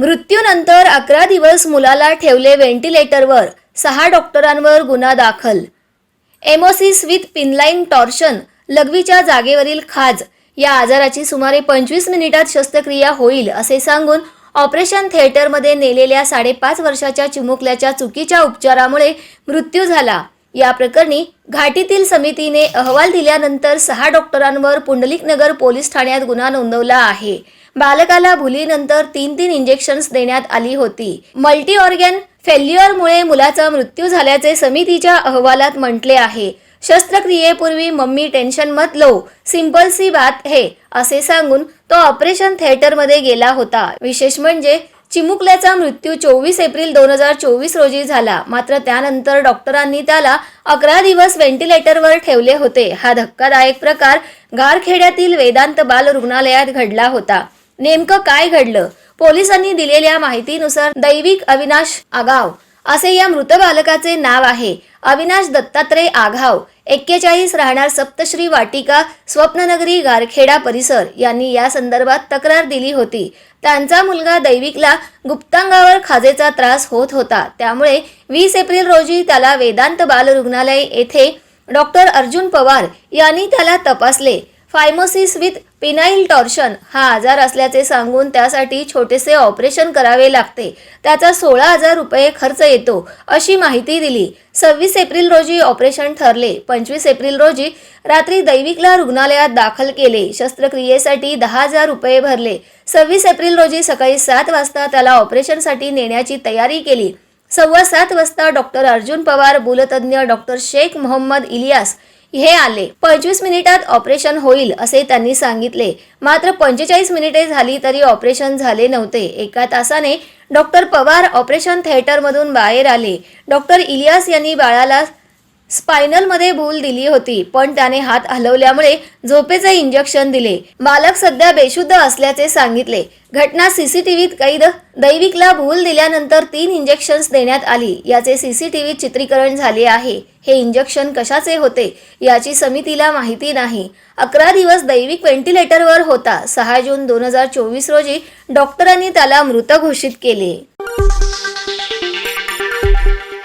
मृत्यूनंतर अकरा दिवस मुलाला ठेवले व्हेंटिलेटरवर. सहा डॉक्टरांवर गुन्हा दाखल. एमोसिस विथ पिनलाईन टॉर्शन लघवीच्या जागेवरील खाज. या आजाराची सुमारे पंचवीस मिनिटात शस्त्रक्रिया होईल असे सांगून ऑपरेशन थिएटरमध्ये नेलेल्या साडेपाच वर्षाच्या चिमुकल्याच्या चुकीच्या उपचारामुळे मृत्यू झाला. या प्रकरणी घाटीतील समितीने अहवाल दिल्यानंतर सहा डॉक्टरांवर पुंडलिकनगर पोलीस ठाण्यात गुन्हा नोंदवला आहे. बालकाला भुलीनंतर तीन तीन इंजेक्शन्स देण्यात आली होती. मल्टी ऑर्गॅन फेल्युअरमुळे मुलाचा मृत्यू झाल्याचे समितीच्या अहवालात म्हटले आहे. शस्त्रक्रियेपूर्वी मम्मी टेन्शन मत लो सिंपल सी बात हे असे सांगून तो ऑपरेशन थिएटरमध्ये गेला होता. विशेष म्हणजे चिमुकल्याचा मृत्यू चोवीस एप्रिल दोन हजार चोवीस रोजी झाला. मात्र त्यानंतर डॉक्टरांनी त्याला अकरा दिवस व्हेंटिलेटरवर ठेवले होते. हा धक्कादायक प्रकार गारखेड्यातील वेदांत बाल रुग्णालयात घडला होता. नेमकं काय घडलं? पोलिसांनी दिलेल्या माहितीनुसार दैविक अविनाश आगाव असे या मृत बालकाचे नाव आहे. अविनाश दत्तात्रय आघाव एक्केचाळीस राहणार सप्तश्री वाटिका स्वप्ननगरी गारखेडा परिसर यांनी या संदर्भात तक्रार दिली होती. त्यांचा मुलगा दैविकला गुप्तांगावर खाजेचा त्रास होत होता. त्यामुळे वीस एप्रिल रोजी त्याला वेदांत बाल रुग्णालय येथे डॉक्टर अर्जुन पवार यांनी त्याला तपासले. फायमोसिस विथ पिनाईल टॉर्शन हा आजार असल्याचे सांगून त्यासाठी छोटेसे ऑपरेशन करावे लागते. त्याचा सोळा हजार रुपये खर्च येतो अशी माहिती दिली. सव्वीस एप्रिल रोजी ऑपरेशन ठरले. पंचवीस एप्रिल रोजी रात्री दैविकला रुग्णालयात दाखल केले. शस्त्रक्रियेसाठी दहा हजार रुपये भरले. सव्वीस एप्रिल रोजी सकाळी सात वाजता त्याला ऑपरेशनसाठी नेण्याची तयारी केली. सव्वा सात वाजता डॉक्टर अर्जुन पवार बुलतज्ञ डॉक्टर शेख मोहम्मद इलियास हे आले. पंचवीस मिनिटात ऑपरेशन होईल असे त्यांनी सांगितले. मात्र पंचेचाळीस मिनिटे झाली तरी ऑपरेशन झाले नव्हते. एका तासाने डॉक्टर पवार ऑपरेशन थिएटरमधून बाहेर आले. डॉक्टर इलियास यांनी बाळाला स्पायनलमध्ये भूल दिली होती पण त्याने हात हलवल्यामुळे झोपेचे इंजेक्शन दिले. बालक सध्या बेशुद्ध असल्याचे सांगितले. घटना सीसीटीव्हीत कैद दैविकला भूल दिल्यानंतर तीन इंजेक्शन्स देण्यात आली. याचे सीसीटीव्हीत चित्रीकरण झाले आहे. हे इंजेक्शन कशाचे होते याची समितीला माहिती नाही. अकरा दिवस दैविक व्हेंटिलेटरवर होता. सहा जून दोन हजार चोवीस रोजी डॉक्टरांनी त्याला मृत घोषित केले.